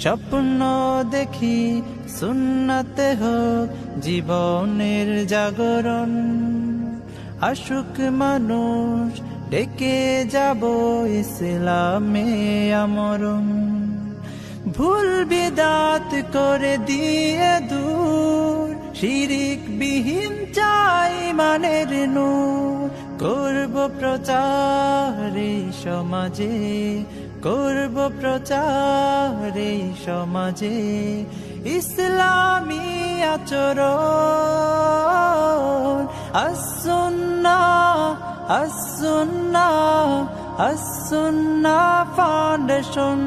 স্বপ্ন দেখি সুন্নতে হোক জীবনের জাগরণ। আশুক মানুষ ডেকে যাব ইসলামে আমরণ। ভুল বিদাত করে দিয়ে দূর, শিরিক বিহীন চাই মানের নূর। করব প্রচার সমাজে করব প্রচার সমাজে ইসলামী আচরণ। আসুন্না আসুন্না আসুন্না ফাউন্ডেশন